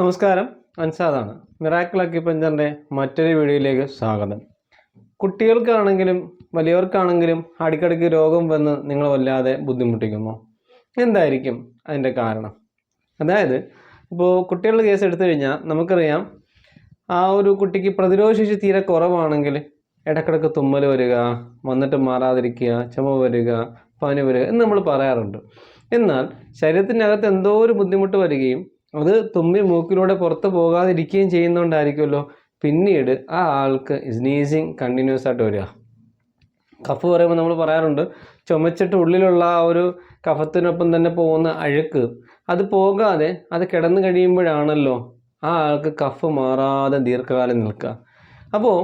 നമസ്കാരം. അൻസാദാണ്. മിറാക്കിൾ അക്യുപഞ്ചറിന്റെ മറ്റൊരു വീഡിയോയിലേക്ക് സ്വാഗതം. കുട്ടികൾക്കാണെങ്കിലും വലിയവർക്കാണെങ്കിലും അടിക്കടിക്ക് രോഗം വന്ന് നിങ്ങൾ വല്ലാതെ ബുദ്ധിമുട്ടിക്കുന്നു എന്തായിരിക്കും അതിന്റെ കാരണം? അതായത് ഇപ്പോൾ കുട്ടികളുടെ കേസ് എടുത്തു കഴിഞ്ഞാൽ നമുക്കറിയാം ആ ഒരു കുട്ടിക്ക് പ്രതിരോധശേഷി തീരെ കുറവാണെങ്കിൽ ഇടക്കിടക്ക് തുമ്മൽ വരിക വന്നിട്ട് മാറാതിരിക്കുക ചുമ വരിക പനി വരിക എന്ന് നമ്മൾ പറയാറുണ്ട്. എന്നാൽ ശരീരത്തിനകത്ത് എന്തോ ഒരു ബുദ്ധിമുട്ട് വരികയും അത് തുമ്മി മൂക്കിലൂടെ പുറത്ത് പോകാതിരിക്കുകയും ചെയ്യുന്നതുകൊണ്ടായിരിക്കുമല്ലോ പിന്നീട് ആ ആൾക്ക് സ്നീസിങ് കണ്ടിന്യൂസ് ആയിട്ട് വരിക. കഫ് പറയുമ്പോൾ നമ്മൾ പറയാറുണ്ട് ചുമച്ചിട്ട് ഉള്ളിലുള്ള ആ ഒരു കഫത്തിനൊപ്പം തന്നെ പോകുന്ന അഴുക്ക് അത് പോകാതെ അത് കിടന്നു കഴിയുമ്പോഴാണല്ലോ ആ ആൾക്ക് കഫ് മാറാതെ ദീർഘകാലം നിൽക്കുക. അപ്പോൾ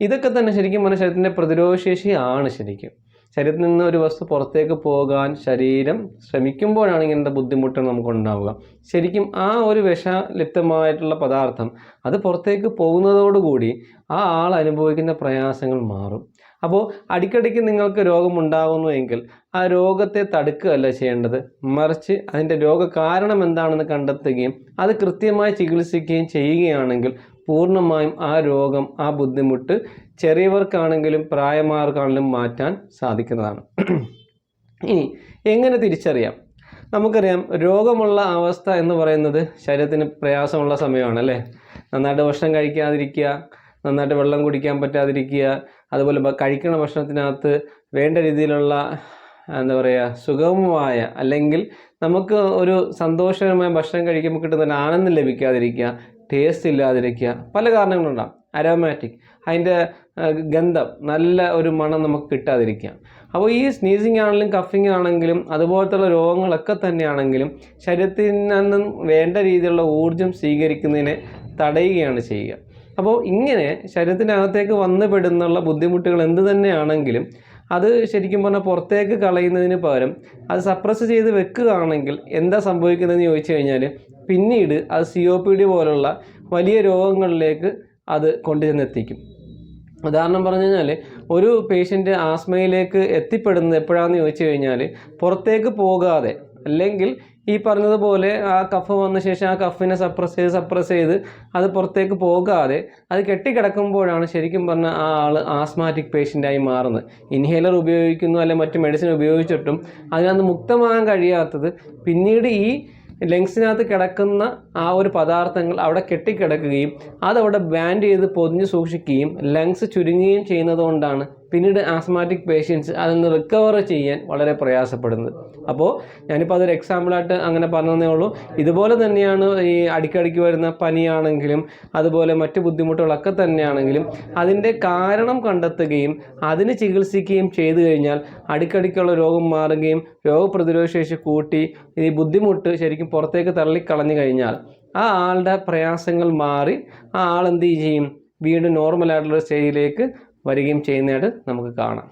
ഇതൊക്കെ തന്നെ ശരിക്കും മനുഷ്യത്തിന്റെ പ്രതിരോധശേഷിയാണ് ശരിക്കും. ശരീരത്തിൽ നിന്ന് ഒരു വസ്തു പുറത്തേക്ക് പോകാൻ ശരീരം ശ്രമിക്കുമ്പോഴാണ് ഇങ്ങനത്തെ ബുദ്ധിമുട്ട് നമുക്ക് ഉണ്ടാവുക ശരിക്കും ആ ഒരു വിഷലിപ്തമായിട്ടുള്ള പദാർത്ഥം അത് പുറത്തേക്ക് പോകുന്നതോടുകൂടി ആ ആൾ അനുഭവിക്കുന്ന പ്രയാസങ്ങൾ മാറും. അപ്പോൾ അടിക്കടിക്ക് നിങ്ങൾക്ക് രോഗമുണ്ടാകുന്നു എങ്കിൽ ആ രോഗത്തെ തടുക്കുകയല്ല ചെയ്യേണ്ടത്. മറിച്ച് അതിന്റെ രോഗകാരണം എന്താണെന്ന് കണ്ടെത്തുകയും അത് കൃത്യമായി ചികിത്സിക്കുകയും ചെയ്യുകയാണെങ്കിൽ പൂർണമായും ആ രോഗം ആ ബുദ്ധിമുട്ട് ചെറിയവർക്കാണെങ്കിലും പ്രായമാർക്കാണെങ്കിലും മാറ്റാൻ സാധിക്കുന്നതാണ്. ഇനി എങ്ങനെ തിരിച്ചറിയാം? നമുക്കറിയാം രോഗമുള്ള അവസ്ഥ എന്ന് പറയുന്നത് ശരീരത്തിന് പ്രയാസമുള്ള സമയമാണ് അല്ലേ നന്നായിട്ട് ഭക്ഷണം കഴിക്കാതിരിക്കുക നന്നായിട്ട് വെള്ളം കുടിക്കാൻ പറ്റാതിരിക്കുക അതുപോലെ കഴിക്കുന്ന ഭക്ഷണത്തിനകത്ത് വേണ്ട രീതിയിലുള്ള എന്താ പറയുക സുഗമമായ അല്ലെങ്കിൽ നമുക്ക് ഒരു സന്തോഷകരമായ ഭക്ഷണം കഴിക്കുമ്പോൾ കിട്ടുന്ന ആനന്ദം ലഭിക്കാതിരിക്കുക ടേസ്റ്റ് ഇല്ലാതിരിക്കുക. പല കാരണങ്ങളുണ്ടാകും അരോമാറ്റിക് അതിന്റെ ഗന്ധം. നല്ല ഒരു മണം നമുക്ക് കിട്ടാതിരിക്കുക. അപ്പോൾ ഈ സ്നീസിങ് ആണെങ്കിലും കഫിങ് ആണെങ്കിലും അതുപോലത്തുള്ള രോഗങ്ങളൊക്കെ തന്നെയാണെങ്കിലും ശരീരത്തിൽ നിന്നും വേണ്ട രീതിയിലുള്ള ഊർജം സ്വീകരിക്കുന്നതിനെ തടയുകയാണ് ചെയ്യുക. അപ്പോൾ ഇങ്ങനെ ശരീരത്തിനകത്തേക്ക് വന്നു പെടുന്നുള്ള ബുദ്ധിമുട്ടുകൾ എന്ത് തന്നെയാണെങ്കിലും അത് ശരിക്കും പറഞ്ഞാൽ പുറത്തേക്ക് കളയുന്നതിന് പകരം അത് സപ്രസ് ചെയ്ത് വെക്കുകയാണെങ്കിൽ എന്താ സംഭവിക്കുന്നതെന്ന് ചോദിച്ചു കഴിഞ്ഞാൽ പിന്നീട് അത് സി ഒ പി ഡി പോലുള്ള വലിയ രോഗങ്ങളിലേക്ക് അത് കൊണ്ടുചെന്നെത്തിക്കും. ഉദാഹരണം പറഞ്ഞു കഴിഞ്ഞാൽ ഒരു പേഷ്യന്റ് ആസ്മയിലേക്ക് എത്തിപ്പെടുന്നത് എപ്പോഴാണെന്ന് ചോദിച്ചു കഴിഞ്ഞാൽ പുറത്തേക്ക് പോകാതെ അല്ലെങ്കിൽ ഈ പറഞ്ഞതുപോലെ ആ കഫ് വന്ന ശേഷം ആ കഫിനെ സപ്രസ് ചെയ്ത് സപ്രസ് ചെയ്ത് അത് പുറത്തേക്ക് പോകാതെ അത് കെട്ടിക്കിടക്കുമ്പോഴാണ് ശരിക്കും പറഞ്ഞാൽ ആ ആൾ ആസ്മാറ്റിക് പേഷ്യന്റായി മാറുന്നത്. ഇൻഹേലർ ഉപയോഗിക്കുന്നു അല്ലെങ്കിൽ മറ്റ് മെഡിസിൻ ഉപയോഗിച്ചിട്ടും അതിനകത്ത് മുക്തമാകാൻ കഴിയാത്തത് പിന്നീട് ഈ ലങ്സിനകത്ത് കിടക്കുന്ന ആ ഒരു പദാർത്ഥങ്ങൾ അവിടെ കെട്ടിക്കിടക്കുകയും അതവിടെ ബാൻഡ് ചെയ്ത് പൊതിഞ്ഞ് സൂക്ഷിക്കുകയും ലങ്സ് ചുരുങ്ങുകയും ചെയ്യുന്നത് കൊണ്ടാണ് പിന്നീട് ആസ്മാറ്റിക് പേഷ്യൻസ് അതൊന്ന് റിക്കവർ ചെയ്യാൻ വളരെ പ്രയാസപ്പെടുന്നത്. അപ്പോൾ ഞാനിപ്പോൾ അതൊരു എക്സാമ്പിളായിട്ട് അങ്ങനെ പറഞ്ഞതേ ഉള്ളൂ. ഇതുപോലെ തന്നെയാണ് ഈ അടിക്കടിക്ക് വരുന്ന പനിയാണെങ്കിലും അതുപോലെ മറ്റ് ബുദ്ധിമുട്ടുകളൊക്കെ തന്നെയാണെങ്കിലും അതിന്റെ കാരണം കണ്ടെത്തുകയും അതിന് ചികിത്സിക്കുകയും ചെയ്തു കഴിഞ്ഞാൽ അടിക്കടിക്കുള്ള രോഗം മാറുകയും രോഗപ്രതിരോധ ശേഷി കൂട്ടി ഈ ബുദ്ധിമുട്ട് ശരിക്കും പുറത്തേക്ക് തള്ളിക്കളഞ്ഞു കഴിഞ്ഞാൽ ആ ആളുടെ പ്രയാസങ്ങൾ മാറി ആ ആൾ എന്ത് ചെയ്യും? വീണ്ടും നോർമലായിട്ടുള്ള സ്റ്റേജിലേക്ക് വരികയും ചെയ്യുന്നതായിട്ട് നമുക്ക് കാണാം.